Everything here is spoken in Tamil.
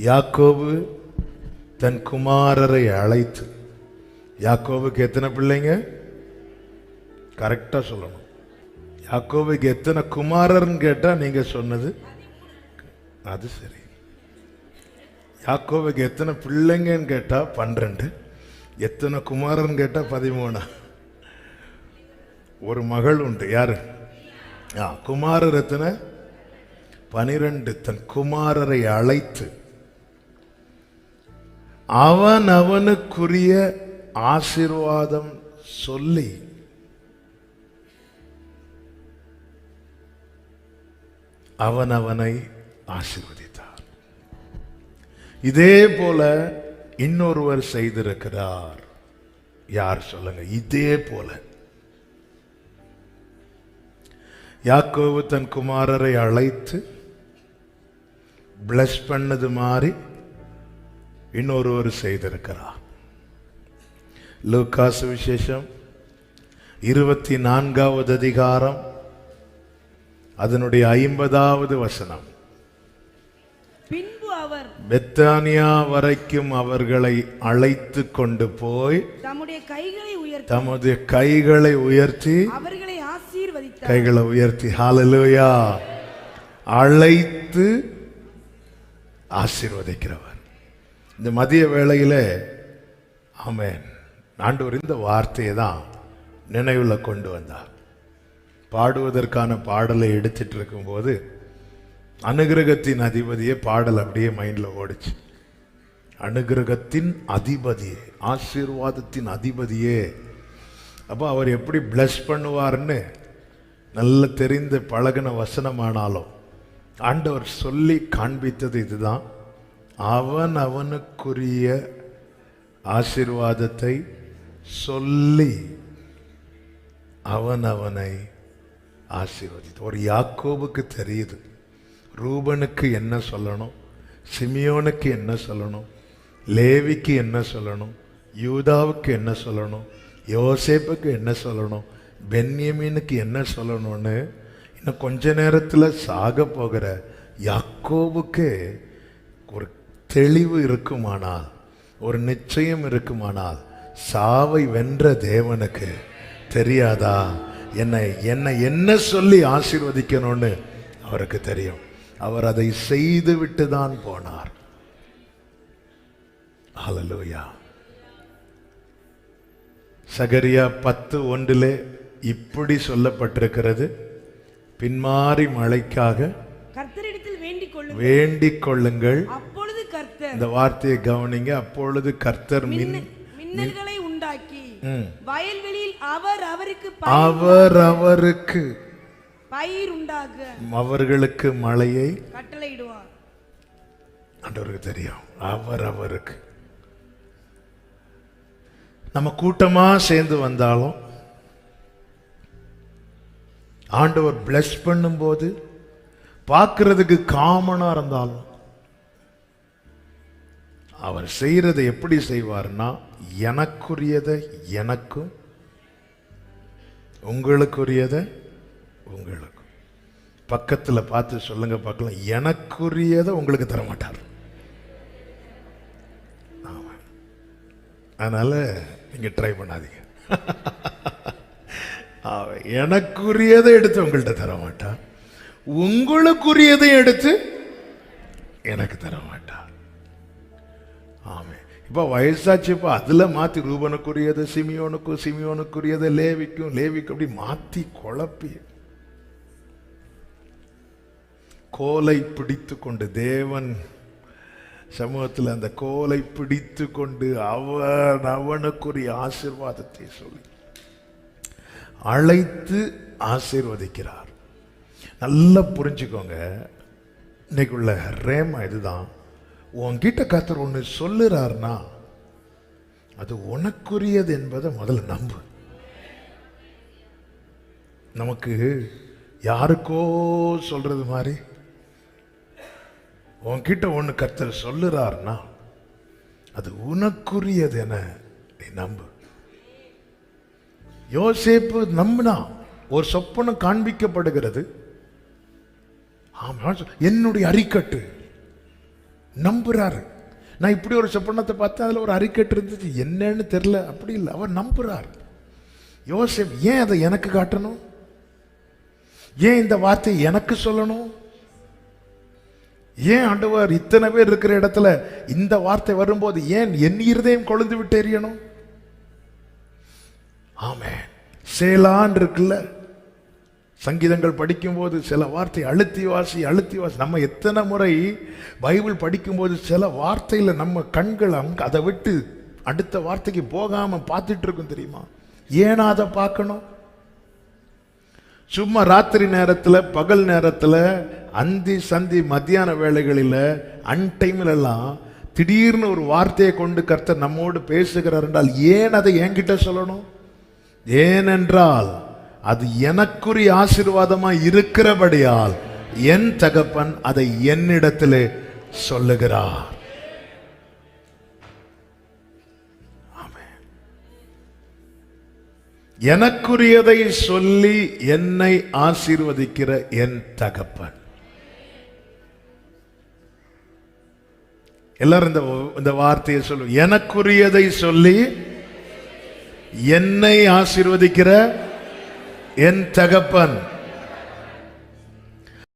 யாக்கோபு தன் குமாரரை அழைத்து யாக்கோபுக்கு எத்தனை பிள்ளைங்க? கரெக்டாக சொல்லணும். யாக்கோபுக்கு எத்தனை குமாரர்னு கேட்டால் நீங்கள் சொன்னது அது சரி. யாக்கோபுக்கு எத்தனை பிள்ளைங்கன்னு கேட்டால் பன்னிரெண்டு. எத்தனை குமாரர்னு கேட்டால் பதிமூணா. ஒரு மகள் உண்டு. யாரு? ஆ, குமாரர் எத்தனை? பனிரெண்டு. தன் குமாரரை அழைத்து அவன் அவனுக்குரிய ஆசீர்வாதம் சொல்லி அவன் அவனை ஆசிர்வதித்தார். இதே போல இன்னொருவர் செய்திருக்கிறார். யார் சொல்லுங்க? இதே போல. யாக்கோவு தன் குமாரரை அழைத்து பிளஸ் பண்ணது மாதிரி இன்னொருவர் செய்திருக்கிறார். லூக்காசு விசேஷம் இருபத்தி நான்காவது அதிகாரம் அதனுடைய ஐம்பதாவது வசனம். பின்பு அவர் பெத்தானியா வரைக்கும் அவர்களை அழைத்து கொண்டு போய் தம்முடைய கைகளை உயர்த்தி தமது கைகளை உயர்த்தி அவர்களை ஆசீர்வதித்தார். கைகளை உயர்த்தி ஹalleluya அழைத்து ஆசீர்வதிக்கிறவர். இந்த மதிய வேளையில் ஆமேன். ஆண்டவர் இந்த வார்த்தையை தான் நினைவில் கொண்டு வந்தார். பாடுவதற்கான பாடலை எடுத்துட்டு இருக்கும்போது அனுகிரகத்தின் அதிபதியே பாடல் அப்படியே மைண்டில் ஓடிச்சு. அனுகிரகத்தின் அதிபதியே ஆசீர்வாதத்தின் அதிபதியே. அப்போ அவர் எப்படி பிளஸ் பண்ணுவார்னு நல்ல தெரிந்து பழகின வசனமானாலும் ஆண்டவர் சொல்லி காண்பித்தது இதுதான். அவன் அவனுக்குரிய ஆசிர்வாதத்தை சொல்லி அவன் அவனை ஆசீர்வதித்து. ஒரு யாக்கோபுக்கு தெரியுது. ரூபனுக்கு என்ன சொல்லணும்? சிமியோனுக்கு என்ன சொல்லணும்? லேவிக்கு என்ன சொல்லணும்? யூதாவுக்கு என்ன சொல்லணும்? யோசேப்புக்கு என்ன சொல்லணும்? பென்யமீனுக்கு என்ன சொல்லணும்னு இன்னும் கொஞ்ச நேரத்தில் சாக போகிற யாக்கோபுக்கு ஒரு தெளிவு இருக்குமானால் ஒரு நிச்சயம் இருக்குமானால் சாவை வென்ற தேவனுக்கு தெரியாதா? என்னை என்னை என்ன சொல்லி ஆசீர்வதிக்கணும்னு அவருக்கு தெரியும். அவர் அதை செய்து விட்டு தான் போனார். ஹalleluya. சகரியா பத்து ஒன்றிலே இப்படி சொல்லப்பட்டிருக்கிறது. பின்மாறி மழைக்காக வேண்டிக் கொள்ளுங்கள். இந்த வார்த்தையை கவனிங்க. அப்பொழுது கர்த்தர் மின் மின்ன- மின்னல்களை உண்டாக்கி. வயல்வெளியில் அவர் அவருக்கு அவர் அவருக்கு பயிர் உண்டாக அவர்களுக்கு மழையை கட்டளையிடுவார். ஆண்டவருக்கு தெரியும். அவர் அவருக்கு. நம்ம கூட்டமா சேர்ந்து வந்தாலும் ஆண்டவர் பிளஸ் பண்ணும்போது பார்க்கிறதுக்கு காமனா இருந்தாலும் அவர் செய்கிறதை எப்படி செய்வார்னா எனக்குரியதை எனக்கும் உங்களுக்குரியதை உங்களுக்கும். பக்கத்தில் பார்த்து சொல்லுங்க பார்க்கலாம். எனக்குரியதை உங்களுக்கு தரமாட்டார். ஆமாம் அதனால் நீங்கள் ட்ரை பண்ணாதீங்க. எனக்குரியதை எடுத்து உங்கள்கிட்ட தர மாட்டார் உங்களுக்குரியதை எடுத்து எனக்கு தர மாட்டார் ஆமே இப்போ வயசாச்சு இப்போ அதில் மாற்றி ரூபனுக்குரியது சிமியோனுக்கும் சிமியோனுக்குரியது லேவிக்கும் லேவிக்கும் அப்படி மாற்றி குழப்பி கோலை பிடித்து கொண்டு தேவன் சமூகத்தில் அந்த கோலை பிடித்து கொண்டு அவன் அவனுக்குரிய ஆசீர்வாதத்தை சொல்லி அழைத்து ஆசீர்வதிக்கிறார் நல்லா புரிஞ்சுக்கோங்க இன்னைக்குள்ள ரேமா இதுதான் உன்கிட்ட கத்தர் ஒன்று சொல்லுறாருன்னா அது உனக்குரியது என்பதை முதல்ல நம்பு. நமக்கு யாருக்கோ சொல்றது மாதிரி உன்கிட்ட ஒன்று கத்தர் சொல்லுறாருன்னா அது உனக்குரியது என நீ நம்பு. யோசேப்பு நம்பினா ஒரு சொப்பனம் காண்பிக்கப்படுகிறது. ஆமா என்னுடைய அரிக்கட்டு. நம்புகிறாரு நான் இப்படி ஒரு சொப்பனத்தை பார்த்தேன் அதில் ஒரு அறிக்கட்டு இருந்துச்சு. என்னன்னு தெரில அப்படி இல்லை. அவர் நம்புகிறார் யோசிப் ஏன் அதை எனக்கு காட்டணும்? ஏன் இந்த வார்த்தை எனக்கு சொல்லணும்? ஏன் ஆண்டவர் இத்தனை பேர் இருக்கிற இடத்துல இந்த வார்த்தை வரும்போது ஏன் என் இருதயம் கொழுந்து விட்டு எரியணும் ஆமே சேலான் இருக்குல்ல. சங்கீதங்கள் படிக்கும்போது சில வார்த்தை அழுத்தி வாசி அழுத்தி வாசி. நம்ம எத்தனை முறை பைபிள் படிக்கும்போது சில வார்த்தையில் நம்ம கண்கள் அங்க அதை விட்டு அடுத்த வார்த்தைக்கு போகாமல் பார்த்துட்டு இருக்கும் தெரியுமா? ஏன் அதை பார்க்கணும்? சும்மா ராத்திரி நேரத்தில் பகல் நேரத்தில் அந்தி சந்தி மத்தியான வேலைகளில் அன்டைம்லெல்லாம் திடீர்னு ஒரு வார்த்தையை கொண்டு கர்த்தர் நம்மோடு பேசுகிறார் என்றால் ஏன் அதை என்கிட்ட சொல்லணும்? ஏனென்றால் அது எனக்குரிய ஆசீர்வாதமா இருக்கிறபடியால் என் தகப்பன் அதை என்னிடத்திலே சொல்லுகிறார். எனக்குரியதை சொல்லி என்னை ஆசீர்வதிக்கிற என் தகப்பன். எல்லாரும் இந்த இந்த வார்த்தையை சொல்லுவோம் எனக்குரியதை சொல்லி என்னை ஆசீர்வதிக்கிற என் தகப்பன்.